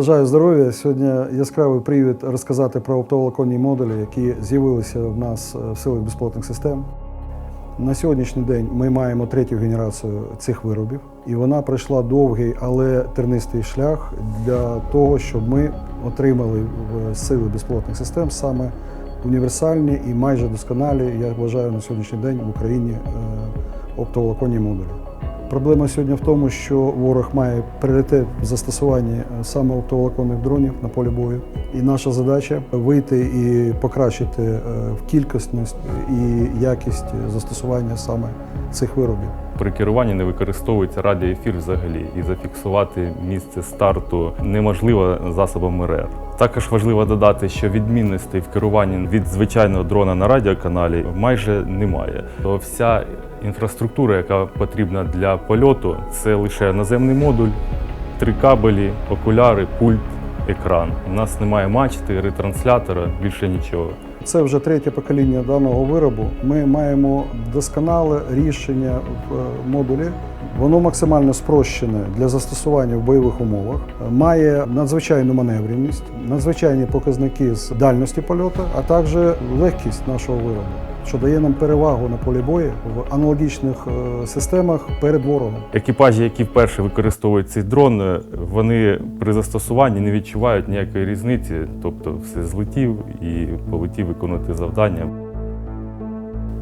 Бажаю здоров'я. Сьогодні яскравий привід розказати про оптоволоконні модулі, які з'явилися в нас е, в силах безплатних систем. На сьогоднішній день ми маємо третю генерацію цих виробів, і вона пройшла довгий, але тернистий шлях для того, щоб ми отримали в сили безплатних систем саме універсальні і майже досконалі, я вважаю, на сьогоднішній день в Україні е, оптоволоконні модулі. Проблема сьогодні в тому, що ворог має пріоритет в застосуванні е, саме оптоволоконних дронів на полі бою. І наша задача вийти і покращити е, в кількісність і якість застосування саме цих виробів. При керуванні не використовується радіоефір взагалі, і зафіксувати місце старту неможливо засобами РЕР. Також важливо додати, що відмінностей в керуванні від звичайного дрона на радіоканалі майже немає. То вся інфраструктура, яка потрібна для польоту, це лише наземний модуль, три кабелі, окуляри, пульт, екран. У нас немає мачти, ретранслятора, більше нічого. Це вже третє покоління даного виробу. Ми маємо досконале рішення в е, модулі. Воно максимально спрощене для застосування в бойових умовах, має надзвичайну маневреність, надзвичайні показники з дальності польоту, а також легкість нашого виробу, що дає нам перевагу на полі бою в аналогічних е, системах перед ворогом. Екіпажі, які вперше використовують цей дрон, е, вони при застосуванні не відчувають ніякої різниці, тобто все злетів і полетів виконувати завдання.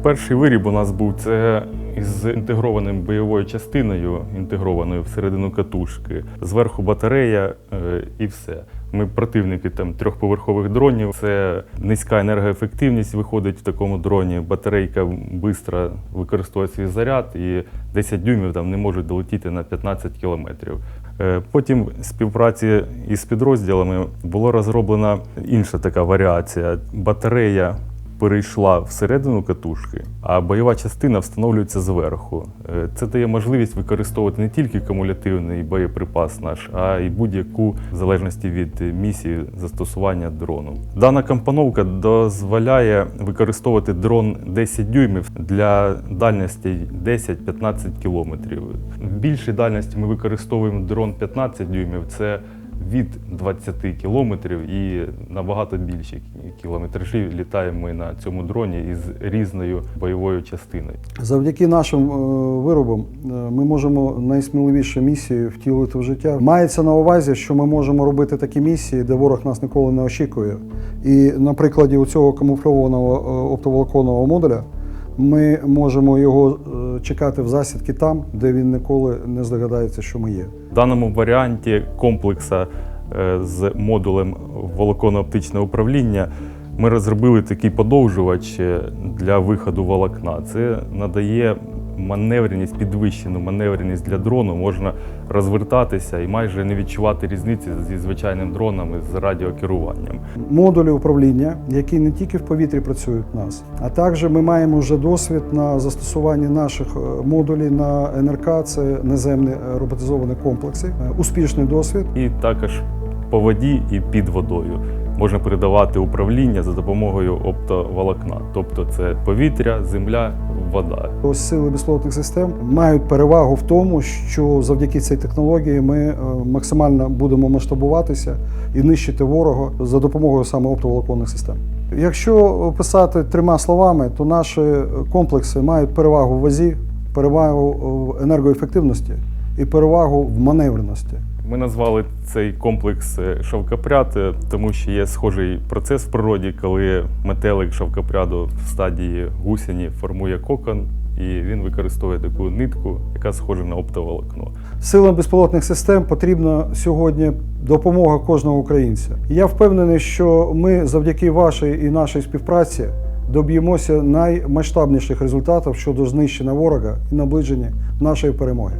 Перший виріб у нас був це із інтегрованим бойовою частиною, інтегрованою всередину катушки. Зверху батарея е, і все. Ми противники там трьохповерхових дронів. Це низька енергоефективність виходить в такому дроні. Батарейка швидко використовує свій заряд і 10 дюймів там не можуть долетіти на 15 кілометрів. Е, Потім в співпраці із підрозділами була розроблена інша така варіація. Батарея перейшла всередину катушки, а бойова частина встановлюється зверху. Е, Це дає можливість використовувати не тільки кумулятивний боєприпас наш, а й будь-яку в залежності від місії застосування дрону. Дана компоновка дозволяє використовувати дрон 10 дюймів для дальності 10-15 кілометрів. В більшій дальності ми використовуємо дрон 15 дюймів. Це від 20 кілометрів і набагато більші кілометражі літаємо ми на цьому дроні із різною бойовою частиною. Завдяки нашим е, виробам е, ми можемо найсміливіші місії втілити в життя. Мається на увазі, що ми можемо робити такі місії, де ворог нас ніколи не очікує. І на прикладі у цього камуфльованого е, оптоволоконного модуля ми можемо його е, чекати в засідки там, де він ніколи не здогадається, що ми є. В даному варіанті комплекса е, з модулем волоконно-оптичного управління ми розробили такий подовжувач е, для виходу волокна. Це надає маневреність, підвищену маневреність для дрону. Можна розвертатися і майже не відчувати різниці зі звичайним дроном і з радіокеруванням. модулі управління, які не тільки в повітрі працюють в нас, а також ми маємо вже досвід на застосуванні наших е, модулів на НРК. Це наземні роботизовані комплекси. Е, Успішний досвід. І також по воді і під водою можна передавати управління за допомогою оптоволокна, тобто це повітря, земля, вода. Ось сили безпілотних систем мають перевагу в тому, що завдяки цій технології ми е, максимально будемо масштабуватися і нищити ворога за допомогою саме оптоволоконних систем. Якщо описати трьома словами, то наші комплекси мають перевагу в вазі, перевагу в енергоефективності і перевагу в маневреності. Ми назвали цей комплекс е, шовкопряд, е, тому що є схожий процес в природі, коли метелик шовкопряду в стадії гусені формує кокон, і він використовує таку нитку, яка схожа на оптоволокно. Силам безпілотних систем потрібна сьогодні допомога кожного українця. Я впевнений, що ми завдяки вашій і нашій співпраці доб'ємося наймасштабніших результатів щодо знищення ворога і наближення нашої перемоги.